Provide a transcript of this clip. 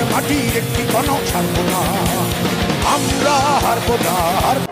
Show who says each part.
Speaker 1: তোমার মাটির একটি কনক ছাড়বো না আমরা হারবো না হারবো